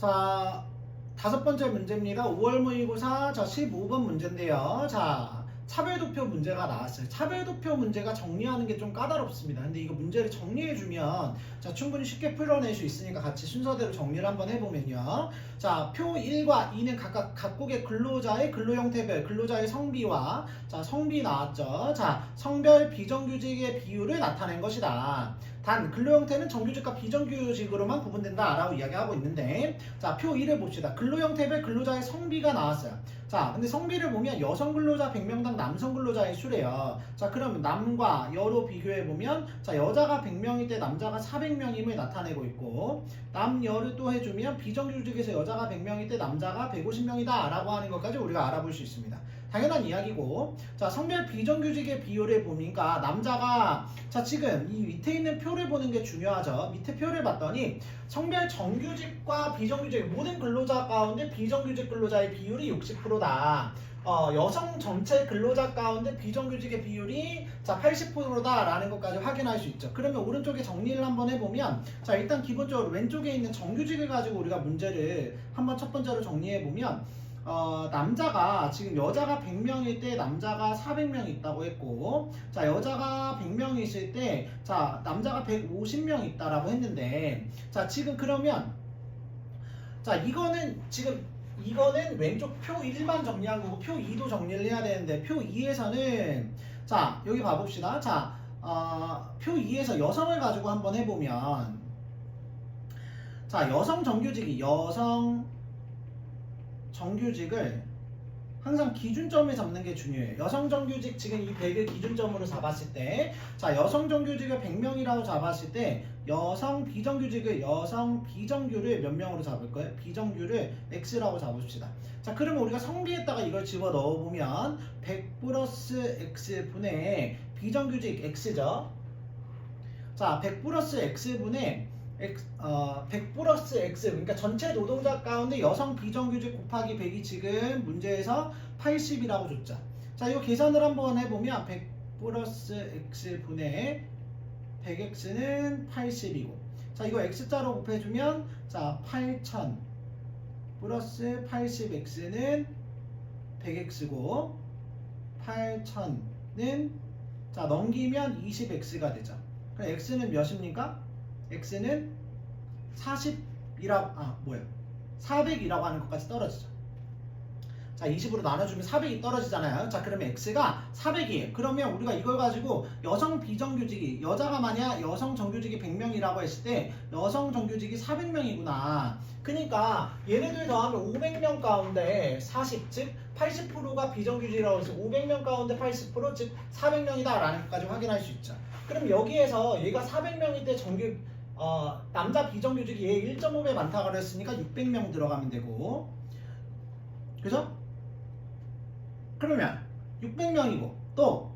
자, 다섯 번째 문제입니다. 5월 모의고사 자 15번 문제인데요. 자, 차별도표 문제가 나왔어요. 차별도표 문제가 정리하는 게 좀 까다롭습니다. 근데 이거 문제를 정리해 주면 자, 충분히 쉽게 풀어낼 수 있으니까 같이 순서대로 정리를 한번 해보면요. 자, 표 1과 2는 각각 각국의 근로자의 근로 형태별, 근로자의 성비와 자, 성비 나왔죠. 자, 성별 비정규직의 비율을 나타낸 것이다. 단 근로 형태는 정규직과 비정규직으로만 구분된다라고 이야기하고 있는데 자, 표 2를 봅시다. 근로 형태별 근로자의 성비가 나왔어요. 자, 근데 성비를 보면 여성 근로자 100명당 남성 근로자의 수래요. 자, 그러면 남과 여로 비교해 보면 자, 여자가 100명일 때 남자가 400명임을 나타내고 있고 남여를 또 해주면 비정규직에서 여자가 100명일 때 남자가 150명이다라고 하는 것까지 우리가 알아볼 수 있습니다. 당연한 이야기고. 자 성별 비정규직의 비율을 보니까 남자가 자 지금 이 밑에 있는 표를 보는 게 중요하죠. 밑에 표를 봤더니 성별 정규직과 비정규직 모든 근로자 가운데 비정규직 근로자의 비율이 60%다. 어, 여성 전체 근로자 가운데 비정규직의 비율이 자 80%다라는 것까지 확인할 수 있죠. 그러면 오른쪽에 정리를 한번 해보면 자 일단 기본적으로 왼쪽에 있는 정규직을 가지고 우리가 문제를 한번 첫 번째로 정리해 보면 어, 남자가 지금 여자가 100명일 때 남자가 400명 있다고 했고 자 여자가 100명 있을 때 자 남자가 150명 있다라고 했는데 자 지금 그러면 자 이거는 지금 이거는 왼쪽 표 1만 정리한 거고 표 2도 정리를 해야 되는데 표 2에서는 자 여기 봐봅시다. 자 어, 표 2에서 여성을 가지고 한번 해보면 자 여성 정규직이 여성 정규직을 항상 기준점을 잡는 게 중요해요. 여성 정규직 지금 이 100을 기준점으로 잡았을 때, 자 여성 정규직을 100명이라고 잡았을 때, 여성 비정규직을 여성 비정규를 몇 명으로 잡을 거예요? 비정규를 x라고 잡읍시다. 자 그러면 우리가 성비에다가 이걸 집어 넣어 보면 100 플러스 x 분의 비정규직 x죠. 자 100 플러스 x 분의 X, 어, 100 플러스 X 그러니까 전체 노동자 가운데 여성 비정규직 곱하기 100이 지금 문제에서 80이라고 줬죠. 자, 이거 계산을 한번 해보면 100 플러스 X 분의 100X는 80이고 자, 이거 X자로 곱해주면 자, 8000 플러스 80X는 100X고 8000은 자, 넘기면 20X가 되죠. 그럼 X는 몇입니까? X는 40이라고 아 뭐예요? 400이라고 하는 것까지 떨어지죠. 자 20으로 나눠주면 400이 떨어지잖아요. 자 그러면 x가 400이에요. 그러면 우리가 이걸 가지고 여성 비정규직이 여자가 만약 여성 정규직이 100명이라고 했을 때 여성 정규직이 400명이구나. 그러니까 얘네들 더하면 500명 가운데 40, 즉 80%가 비정규직이라고 해서 500명 가운데 80%, 즉 400명이다라는 것까지 확인할 수 있죠. 그럼 여기에서 얘가 400명일 때 정규 어, 남자 비정규직이 얘 1.5배 많다고 그랬으니까 600명 들어가면 되고 그죠? 그러면 600명이고 또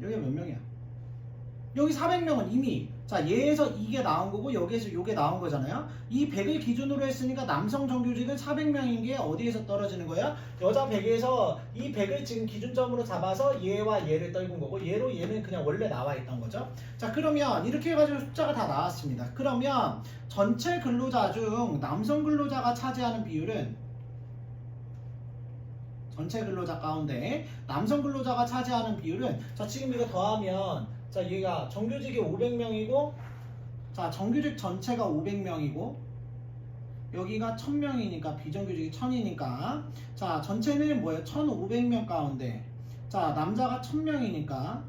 여기 몇 명이야? 여기 400명은 이미 자 얘에서 이게 나온 거고 여기에서 이게 나온 거잖아요. 이 100을 기준으로 했으니까 남성 정규직은 400명인 게 어디에서 떨어지는 거야? 여자 100에서 이 100을 지금 기준점으로 잡아서 얘와 얘를 떨군 거고 얘로 얘는 그냥 원래 나와 있던 거죠. 자 그러면 이렇게 해가지고 숫자가 다 나왔습니다. 그러면 전체 근로자 중 남성 근로자가 차지하는 비율은 전체 근로자 가운데 남성 근로자가 차지하는 비율은 자 지금 이거 더하면 자 얘가 정규직이 500명이고 자 정규직 전체가 500명이고 여기가 1000명이니까 비정규직이 1000이니까. 자 전체는 뭐예요? 1500명 가운데. 자 남자가 1000명이니까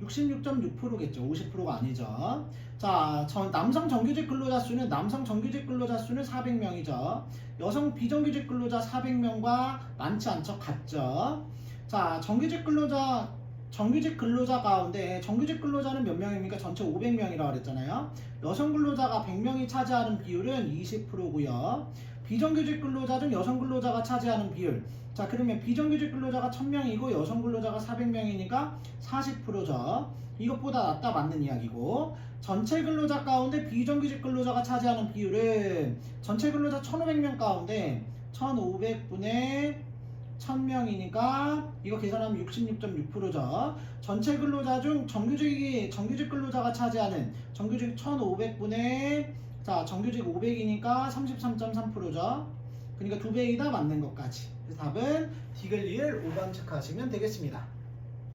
66.6%겠죠. 50%가 아니죠. 자 전, 남성 정규직 근로자 수는 남성 정규직 근로자 수는 400명이죠. 여성 비정규직 근로자 400명과 많지 않죠. 같죠. 자 정규직 근로자 정규직 근로자 가운데 정규직 근로자는 몇 명입니까? 전체 500명이라고 그랬잖아요. 여성 근로자가 100명이 차지하는 비율은 20%고요. 비정규직 근로자 중 여성 근로자가 차지하는 비율. 자, 그러면 비정규직 근로자가 1000명이고 여성 근로자가 400명이니까 40%죠. 이것보다 낫다 맞는 이야기고 전체 근로자 가운데 비정규직 근로자가 차지하는 비율은 전체 근로자 1500명 가운데 1500분의 1000명이니까 이거 계산하면 66.6%죠. 전체 근로자 중 정규직이 정규직 근로자가 차지하는 정규직 1,500분의 자, 정규직 500이니까 33.3%죠. 그러니까 두 배이다 맞는 것까지. 그래서 답은 디글 리을 5번 체크하시면 되겠습니다.